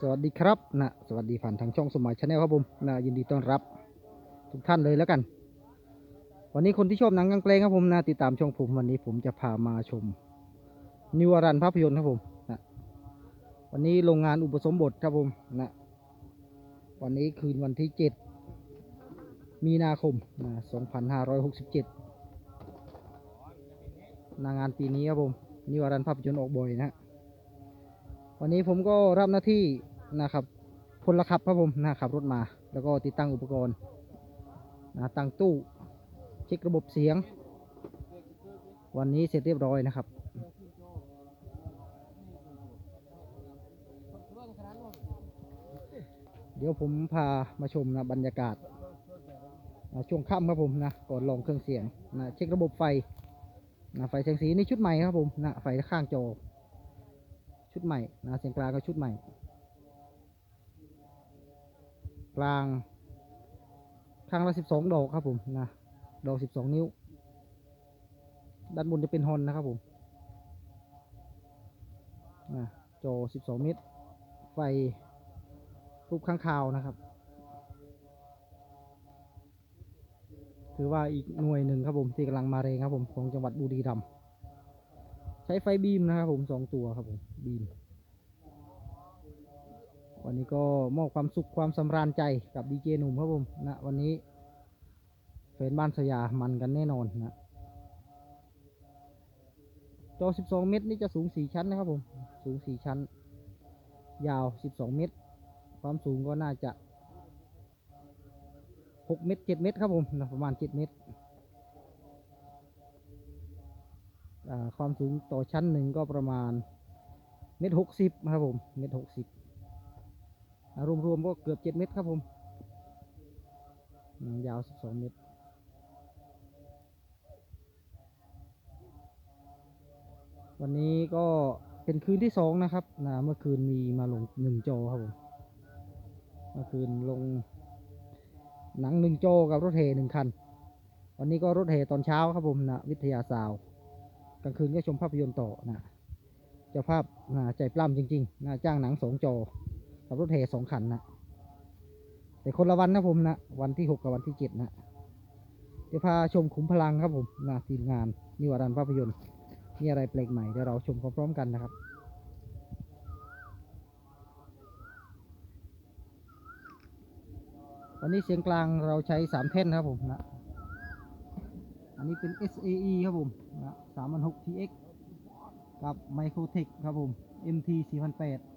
สวัสดีครับนะสวัสดีผ่านทางช่องสมัยชาแนลครับผมนะยินดีต้อนรับ ทุกท่านเลยแล้วกัน วันนี้คนที่ชอบหนังกลางแปลงครับผมนะติดตามช่องผมวันนี้ผมจะพามาชม นิวรันภาพยนตร์ครับผมนะวันนี้โรงงานอุปสมบทครับผมนะวันนี้คืนวันที่7มีนาคมนะ2567หนางานปีนี้ครับผมนิวรันภาพยนตร์ออกบ่อยนะ วันนี้ผมก็รับหน้าที่นะครับพลขับครับผมนะขับรถมา แล้วก็ติดตั้งอุปกรณ์นะตั้งตู้เช็คระบบเสียง วันนี้เสร็จเรียบร้อยนะครับ เดี๋ยวผมพามาชมนะบรรยากาศนะช่วงค่ำครับผมนะก่อนลองเครื่องเสียงนะเช็คระบบไฟนะไฟแสงสีนี่ชุดใหม่ครับผมนะไฟข้างจอ ชุดใหม่นะเสียงกลางก็ชุดใหม่ กลางข้างละสิบสองดอกครับผมนะดอกสิบสองนิ้ว ด้านบนจะเป็นฮอนนะครับผมนะจอสิบสองเมตร ไฟรูปข้างคาวนะครับ ถือว่าอีกหน่วยหนึ่งครับผมที่กำลังมาแรงครับผมของจังหวัดบุรีรัมย์ใช้ไฟบีมนะครับผมสองตัวครับผม บีม วันนี้ก็มอบความสุขความสำราญใจกับดีเจหนุ่มครับผมนะวันนี้แฟนบ้านสยามันกันแน่นอนนะจอ 12 เมตรนี่จะสูง 4 ชั้นนะครับผม สูง 4 ชั้น ยาว 12 เมตร ความสูงก็น่าจะ 6 เมตร 7 เมตรครับผมนะประมาณ 7 เมตร ความสูงต่อชั้นหนึ่งก็ประมาณ เมตรหกสิบครับผม เมตรหกสิบรวมๆก็เกือบเจ็ดเมตรครับผม ยาวสิบสองเมตรวันนี้ก็เป็นคืนที่สองนะครับนะเมื่อคืนมีมาลงหนึ่งจอครับผม เมื่อคืนลงหนังหนึ่งโจกับรถเฮหนึ่งคัน วันนี้ก็รถเฮตอนเช้าครับผมนะวิทยาซาวด์กลางคืนก็ชมภาพยนตร์ต่อนะ เจ้าภาพนะใจปล้ำจริงๆนะจ้างหนังสองจอกับรถเทสองคันนะแต่คนละวันนะผมนะวันที่หกกับวันที่เจ็ดนะเดี๋ยวพาชมขุมพลังครับผมนะทีมงานนิวรันภาพยนตร์มีอะไรแปลกใหม่เดี๋ยวเราชมพร้อมๆกันนะครับวันนี้เสียงกลางเราใช้สามแท่นครับผมนะ อันนี้เป็น SAE ครับผมนะ3,600 TX กับ Microtech ครับผม MT 4,800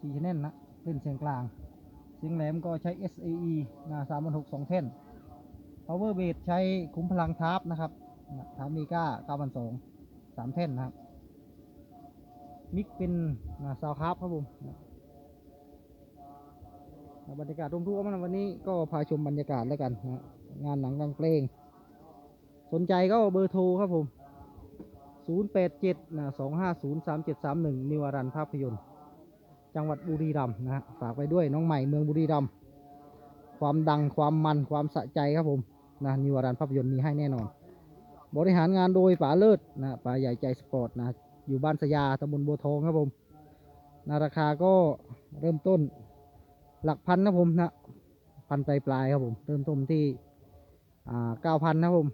4 channel นะเป็นเสียงกลาง เสียงแหลมก็ใช้ SAE นะ3 6 2 แท่น Power Base ใช้คุ้มพลังทาร์ปนะครับทาร์ปมีก้า9,200 3 แท่นนะครับ มิกเป็นนะซาวคาร์บครับผมนะบรรยากาศรวมๆนะวันนี้ก็พาชมบรรยากาศแล้วกันนะงานหนังกลางเพลง สนใจก็เบอร์โทรครับผม 087นะ250 3731 นิวารันภาพยนตร์ จังหวัดบุรีรัมย์นะฮะฝากไปด้วยน้องใหม่เมืองบุรีรัมย์ความดังความมันความสะใจครับผมนะนิวารันภาพยนตร์มีให้แน่นอน บริหารงานโดยป๋าเลิศนะป๋าใหญ่ใจสปอร์ตนะอยู่บ้านสยาตำบลบัวทองครับผมนะราคาก็เริ่มต้นหลักพันนะผมนะพันปลายปลายๆครับผม เริ่มต้นที่เก้าพันนะครับผม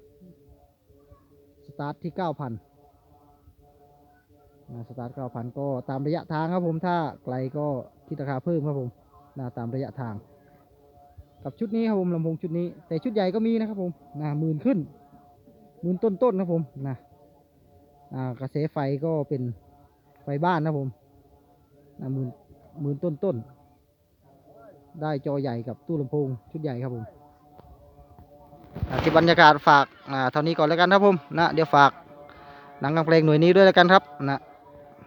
สตาร์ทที่เก้าพัน นะสตาร์ทเก้าพันก็ตามระยะทางครับผมถ้าไกลก็คิดราคาเพิ่มครับผมนะตามระยะทาง กับชุดนี้ครับผมลำโพงชุดนี้ แต่ชุดใหญ่ก็มีนะครับผมนะหมื่นขึ้นหมื่นต้นๆนนะครับผมนะอ่ากระแสไฟก็เป็นไฟบ้านนะผมนะหมื่นหมื่นต้นๆได้จอใหญ่กับตู้ลำโพงชุดใหญ่ครับผมอ่าที่บรรยากาศฝากอ่าเท่านี้ก่อนแล้วกันครับผมนะเดี๋ยวฝากหนังกลางเพลงหน่วยนี้ด้วยแล้วกันครับนะ